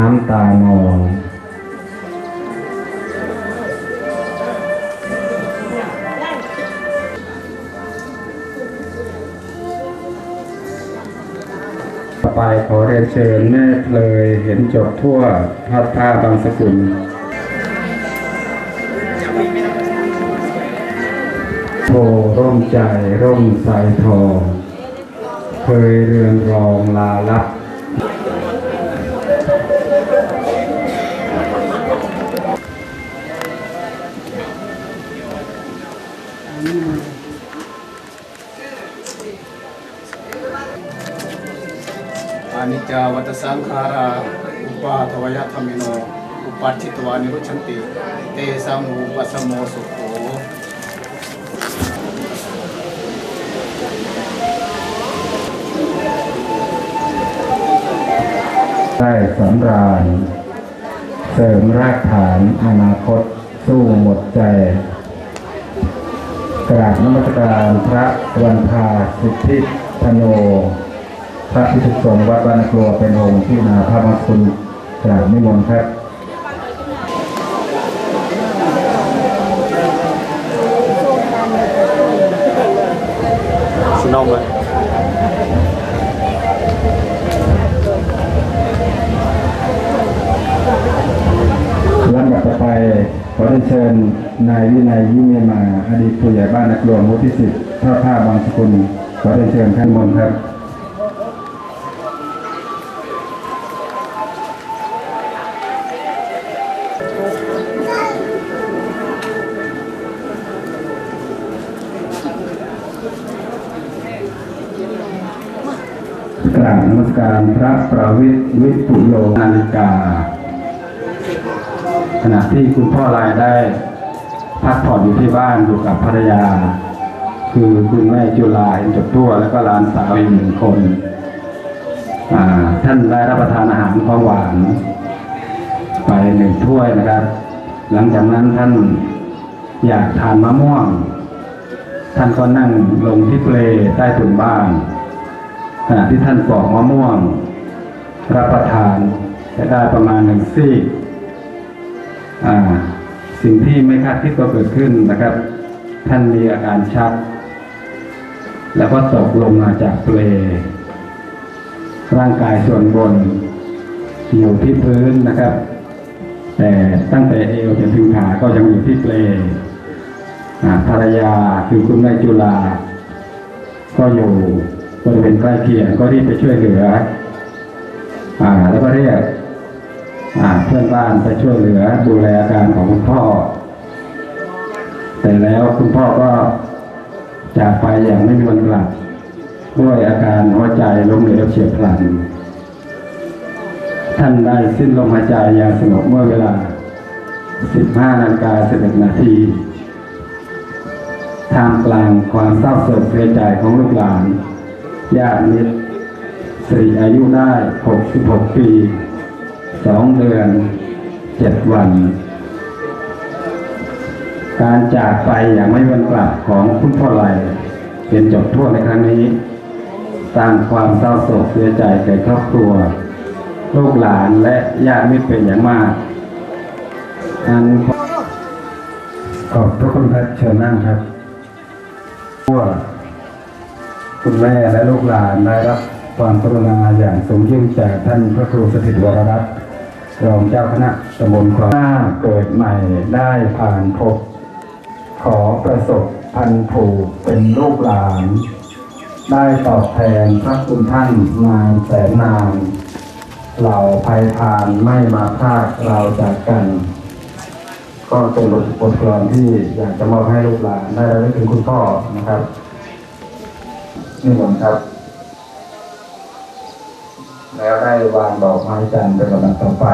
น้ำตานองไปขอเรียนเชิญแม่เพลยเห็นจบทั่วพัดผ้าบางสกุลโพร่มใจร่มสายทอง เคยเรืองรองลาลับ จาวัตสังขาราอุปาทวยธรรมิโน อุปัชิตวานิรุชันติ เตสังอุปสมโมสุโขได้สำราญ เสริมรากฐานอนาคตสู้หมดใจ กราบนมัสการพระวันพาสิทธิธโน พระพิสุสงฆ์วัดบ้านครัวเป็นองค์ที่นาพระมงคุณกราบนิมนต์ครับสนมเลยลำดับต่อไปขอได้เชิญนายวินัยยิ่งเมียมาอดีตผู้ใหญ่บ้านนักรวมหมู่ที่สิบท่าผ้าบางสกุลขอได้เชิญท่านมนต์ครับ ราบนมัสการพระประวิตรวิปุโลนาฬิกา ขณะที่คุณพ่อรายได้พักผ่อนอยู่ที่บ้านอยู่กับภรรยา คือคุณแม่จุฬาเห็นจบทั่วแล้วก็หลานสาวอีกหนึ่งคนท่านได้รับประทานอาหารของหวาน ไปหนึ่งถ้วยนะครับ หลังจากนั้นท่านอยากทานมะม่วง ท่านก็นั่งลงที่เปลใต้ถุนบ้าน ขณะที่ท่านปอกมะม่วงรับประทานจะได้ประมาณหนึ่งซีกอ่สิ่งที่ไม่คาดคิดก็เกิดขึ้นนะครับ ท่านมีอาการชัก แล้วก็ตกลงมาจากเปลร่างกายส่วนบน อยู่ที่พื้นนะครับ แต่ตั้งแต่เอวจนถึงขาก็ยังอยู่ที่เปลภรรยาคือคุณแม่จุฬาก็อยู่ บริเวณใกล้เคียงก็รีบไปช่วยเหลือ อ่า แล้วก็เรียกอ่าเพื่อนบ้านไปช่วยเหลือดูแลอาการของคุณพ่อ แต่แล้วคุณพ่อก็จากไปอย่างไม่มีวันกลับด้วยอาการหัวใจล้มเหลวเฉียบพลัน ท่านได้สิ้นลมหายใจอย่างสงบเมื่อเวลา 15นาฬิกา11นาทีท่ามกลางความเศร้าโศกเสียใจของลูกหลาน ญาติมิตรสิริอายุได้ 66 ปี 2 เดือน 7 วัน การจากไปอย่างไม่วันกลับของคุณพ่อไหลเป็นจบทั่วในครั้งนี้ สร้างความเศร้าโศกเสียใจแก่ครอบครัว ลูกหลานและญาติมิตรเป็นอย่างมากอันขอบพระคุณครับเชิญนั่งครับทั่ว คุณแม่และลูกหลานได้รับความกรุณาอย่างสูงยิ่งจากท่านพระครูสถิตวรรัตน์รองเจ้าคณะตำบลคลองหน้าเกิดใหม่ได้ผ่านพบ ขอประสบพันธุ์ผูกเป็นลูกหลาน ได้ตอบแทนพระคุณท่านนานแสนนาน เหล่าภัยพานไม่มาพรากเราจากกัน ก็เป็นบทบทกลอนที่อยากจะมอบให้ลูกหลานได้ระลึกถึงคุณพ่อนะครับ นี่ผมครับ แล้วได้วางดอกไม้จันทร์เป็นลำดับต่อไป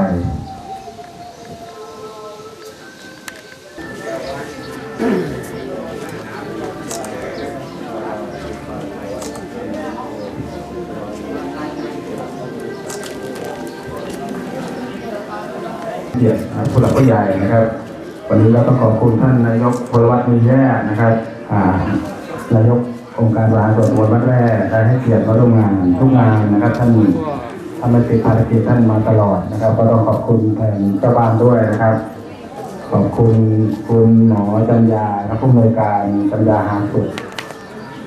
เกียรติผู้หลักผู้ใหญ่นะครับ วันนี้เราต้องขอบคุณท่านนายกพลวัตมีแย่นะครับอานายก องค์การบริหารส่วนตำบลบ้านแร่ได้ให้เกียรติมาร่วมงานทุกงานนะครับท่านทำให้ติดภารกิจท่านมาตลอดนะครับ ก็ต้องขอบคุณแทนเจ้าบ้านด้วยนะครับ ขอบคุณคุณหมอจัญญาและผู้อำนวยการจัญญาหางสุข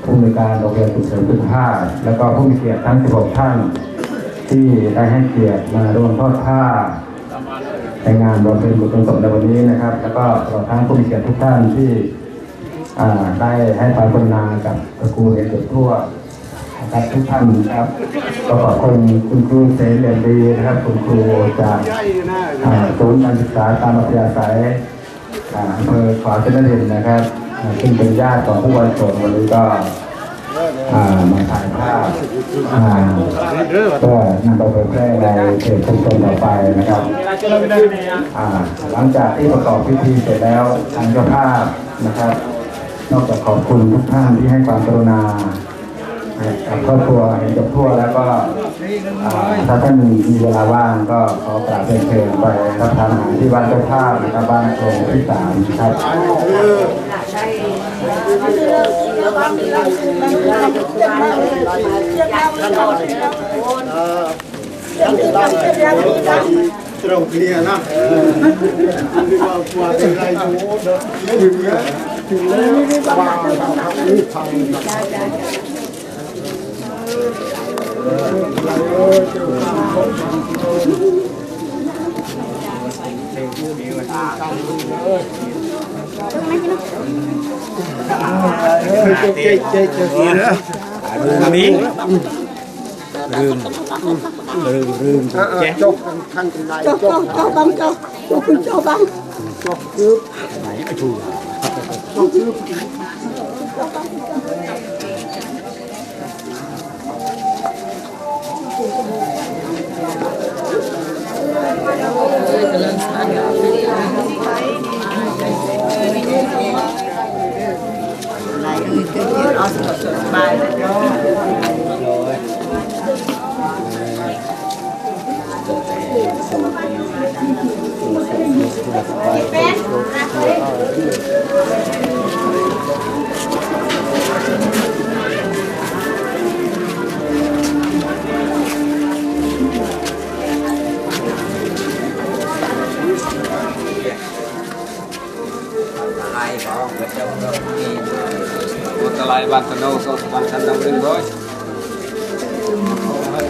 ผู้อำนวยการโรงเรียนสุขเสริมสุขภาพแล้วก็ผู้มีเกียรติทั้ง 16 ท่าน ที่ได้ให้เกียรติมาร่วมทอดผ้าในงานบำเพ็ญบุญกุศลในวันนี้นะครับ แล้วก็ตลอดทั้งผู้มีเกียรติทุกท่านที่ ได้ให้ความกรุณากับตระกูลเรียนจบทั่วนะครับทุกท่านนะครับก็ขอบคุณคุณครูเสรีเรียนดีนะครับคุณครูจากศูนย์การศึกษาตามอัธยาศัยอำเภอขวาวเจริญนะครับซึ่งเป็นญาติของผู้วันโสดวันนี้ก็มาถ่ายภาพอ่าก็นำไปเผยแพร่ในเพจชุมชนต่อไปนะครับหลังจากที่ประกอบพิธีเสร็จแล้วทางเจ้าภาพนะครับ นอกจากขอบคุณทุกท่านที่ให้ความกรุณากับครอบครัวเห็นจบทั่วแล้วก็ถ้าท่านมีเวลาว่างก็ขอกราบเรียนเชิญไปรับประทานอาหารที่บ้านเจ้าภาพนะครับบ้านโครงที่สามครับ ตรงนี้นะนี่ก็กว่าจะได้ดูไม่ถึงนะถึงแล้วว่านี่ทางนี้จบทางกำไรจ บ cho băng cho cho cho băng ตลาย Lai, bang, bang, bang, bang, bang, bang, bang, bang, bang, bang, bang, bang, bang, bang, bang, bang, bang,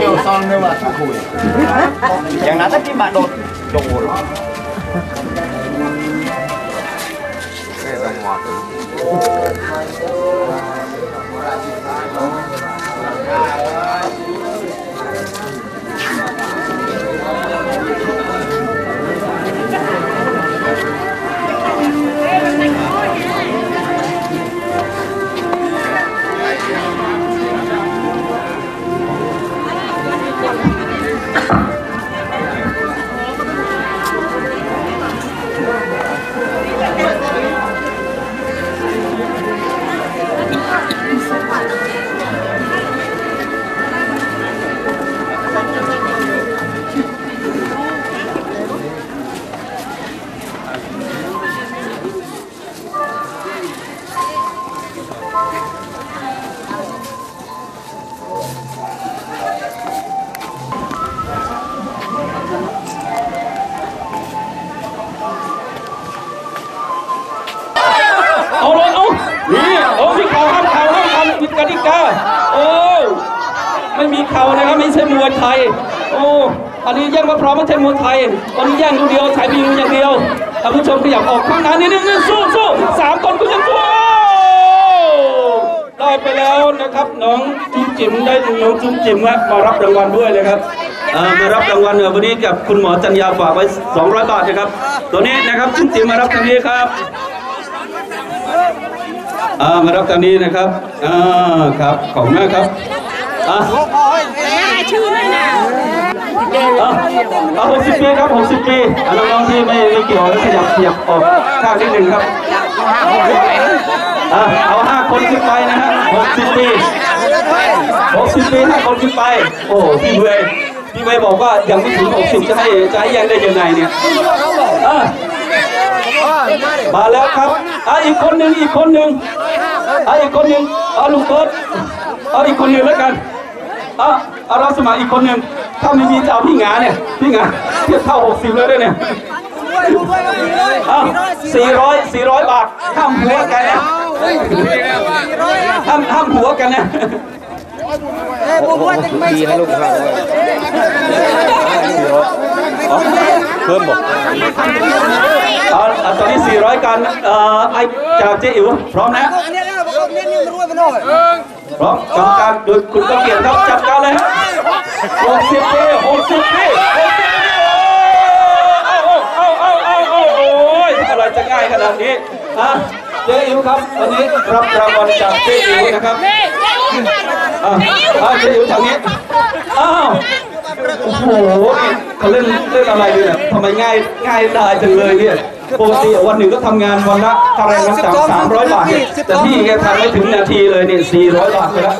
nhiều son nữa mà khủi Chẳng nói tất cái bạn đột đột ngột เอ ไม่มีเข่านะครับไม่ใช่มวยไทย โอ้อันนี้แย่งมาพร้อมไม่ใช่มวยไทยอันนี้แย่งดูเดียวใช้บีมือย่างเดียวท่านผู้ชมขยับออกข้างหน้านิดนึงสู้สู้สามคนคุณยังสู้ได้ไปแล้วนะครับน้องจุ๊มจิ๋มได้น้องจุ๊มจิ๋มครับมารับรางวัลด้วยนะครับอ่ามารับรางวัลเอ่อวันนี้กับคุณหมอจันยาฝากไว้ 200 บาทนะครับ ตัวนี้นะครับจุ๊มจิ๋มมารับทางนี้ครับอ่ามารับทางนี้นะครับอ่าครับขอบคุณมากครับ ชื่อเลยนะเอาหกสิบปีครับหกสิบปีอะน้องๆที่ไม่ไม่เกี่ยวขยับขยับออกข้างนิดหนึ่งครับอะเอาห้าคนขึ้นไปนะฮะหกสิบปีหกสิบปีห้าคนขึ้นไป โอ้พี่เวพี่เวบอกว่ายังไม่ถึงหกสิบจะให้จะให้ยังได้ยังไงเนี่ยมาแล้วครับอะอีกคนหนึ่งอีกคนหนึ่งอะอีกคนหนึ่งเอาลุงเบิร์ตเอาอีกคนหนึ่งแล้วกัน อะเอารับสมัครอีกคนหนึ่งถ้าไม่มีจะเอาพี่งาเนี่ย พี่งาเทียบเท่า 60 เลยด้วยเนี่ยอะ400 400บาทห้ามหัวกันนะห้ามห้ามหัวกันนะดีให้ลูกเขาเพิ่มบอกเอาเอาตอนนี้ 400 กันเอ่อไอจากเจ๊อิ๋วพร้อมนะ พร้อมกรรมการโดยคุณกำเกียรติครับจัดการเลยฮะ60ปี60ปี60ปีเอาเอาเอาเอาเอาโอ้ยอะไรจะง่ายขนาดนี้ฮะเจ๊อิ๋วครับวันนี้รับรางวัลจากเจ๊อิ๋วนะครับอะอะเจ๊อิ๋วทางนี้อ้าวโอ้โหนี่เขาเล่นเล่นอะไรเนี่ยทำไมง่ายง่ายได้จังเลยเนี่ย ปกติวันหนึ่งก็ทำงานวันละค่าแรงขั้นต่ำสามร้อยบาทเนี่ยแต่พี่แกทำไม่ถึงนาทีเลยเนี่ยสี่ร้อยบาทไปแล้ว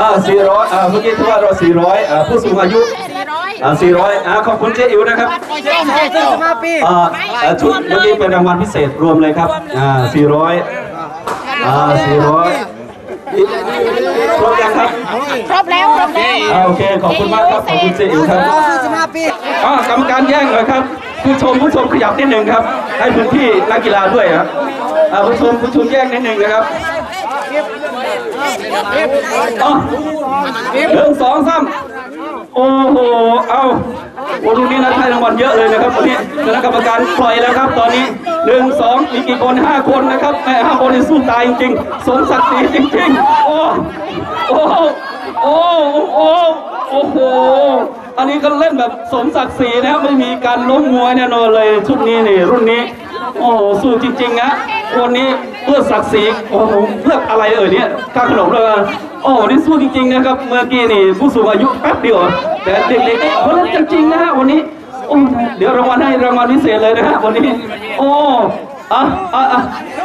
อ่าสี่ร้อยอ่าเมื่อกี้ที่ว่าเราสี่ร้อยอ่าผู้สูงอายุอ่าสี่ร้อยอ่าขอบคุณเจ๊อิ๋วนะครับอ่าอ่าชุดเมื่อกี้เป็นรางวัลพิเศษรวมเลยครับอ่าสี่ร้อยอ่าสี่ร้อยครบยังครับครบแล้วครบแล้วอ่าโอเคขอบคุณมากครับขอบคุณเจ๊อิ๋วครับอ่ากรรมการแย่งหน่อยครับผู้ชมผู้ชมขยับนิดหนึ่งครับ ให้พื้นที่นักกีฬาด้วยครับอ่าผู้ชมผู้ชมแย่งนิดหนึ่งนะครับอะหนึ่งสองสามโอ้โห เอาโอ้ตรงนี้นะให้รางวัลเยอะเลยนะครับวันนี้คณะกรรมการปล่อยแล้วครับ ตอนนี้หนึ่งสองมีกี่คนห้าคนนะครับแม่ห้าคนนี่สู้ตายจริงๆ สมศักดิ์ศรีจริงๆ โอ้ โอ้ โอ้ โอ้โอ้โห อันนี้ก็เล่นแบบสมศักดิ์ศรีนะครับไม่มีการล้มมวยแน่นอนเลยชุดนี้นี่รุ่นนี้ โอ้โหสู้จริงๆนะวันนี้เพื่อศักดิ์ศรีโอ้โหเพื่ออะไรเอ่ยเนี่ยค่าขนมเลยโอ้นี่สู้จริงๆนะครับเมื่อกี้นี่ผู้สูงอายุแป๊บเดียวแต่เด็กๆเขาเล่นจริงๆนะฮะวันนี้โอ้เดี๋ยวรางวัลให้รางวัลพิเศษเลยนะฮะวันนี้ โอ้อะอะอะ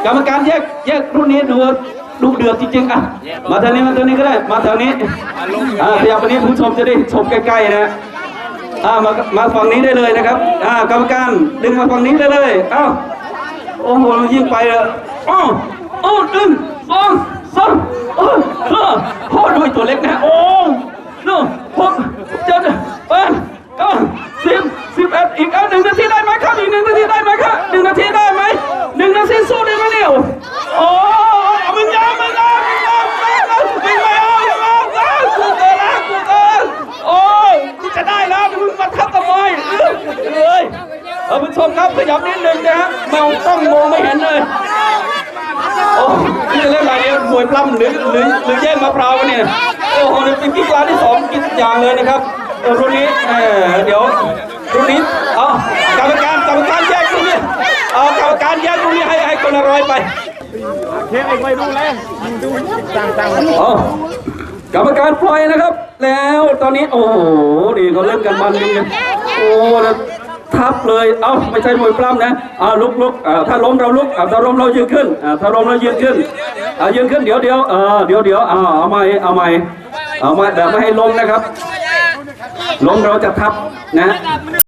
กรรมการแยกแยกรุ่นนี้ดู ดูเดือดจริงๆอะมาทางนี้มาทางนี้ก็ได้ มาทางนี้อ่าขยับมานี้ผู้ชมจะได้ชมใกล้ๆนะอ่ามามาฝั่งนี้ได้เลยนะครับอ่ากรรมการดึงมาฝั่งนี้ได้เลยเอ้าโอ้โหยิ่งไปเลยอ้าวโอ้หนึ่งสองสามโอ้เออโอ้ด้วยตัวเล็กนะโอ้หนึ่งหกเจ็ดแปดเก้าสิบสิบเอ็ดอีกเอาหนึ่งนาทีได้ไหมครับอีกหนึ่งนาทีได้ไหมครับหนึ่งนาทีได้ไหมหนึ่งนาทีสู้ได้ไหมเนี่ยโอ้มึงยอมมึงยอมมึงยอมมึงยอมมึงไม่เอามึงยอมนะกูเกินละกูเกินโอ้ยกูจะได้แล้วมึงมาทับทำไมเอ้ยเออผู้ชมครับขยับนิดนึงนะฮะมองต้องมองไม่เห็นเลย โอ้นี่เล่นอะไรเนี่ยมวยปล้ำห รือหรือหรือแย่งมะพร้าววะเนี่ยโอ้โหนี่เป็นกีฬาที่สองกีฬาอย่างเลยนะครับเออรุ่นนี้เออเดี๋ยวรุ่นนี้เอากรรมการกรรมการแยกตรงนี้เอากรรมการแยกตรงนี้ให้ให้คนละร้อยไปเทปไปดูแลดูต่างต่างกรรมการปล่อยนะครับ แล้วตอนนี้โอ้โหนี่เขาเล่นกันมันจริงๆโอ้แล้ว ทับเลย เอ้าไม่ใช่มวยปล้ำนะอ่าลุกลุกอ่าถ้าล้มเราลุกอ่าถ้าล้มเรายืนขึ้นอ่าถ้าล้มเรายืนขึ้นอ่ายืนขึ้นเดี๋ยวเดี๋ยวเออเดี๋ยวเดี๋ยวอ่าเอาใหม่เอาใหม่เอาใหม่แต่ไม่ให้ล้มนะครับล้มเราจะทับนะ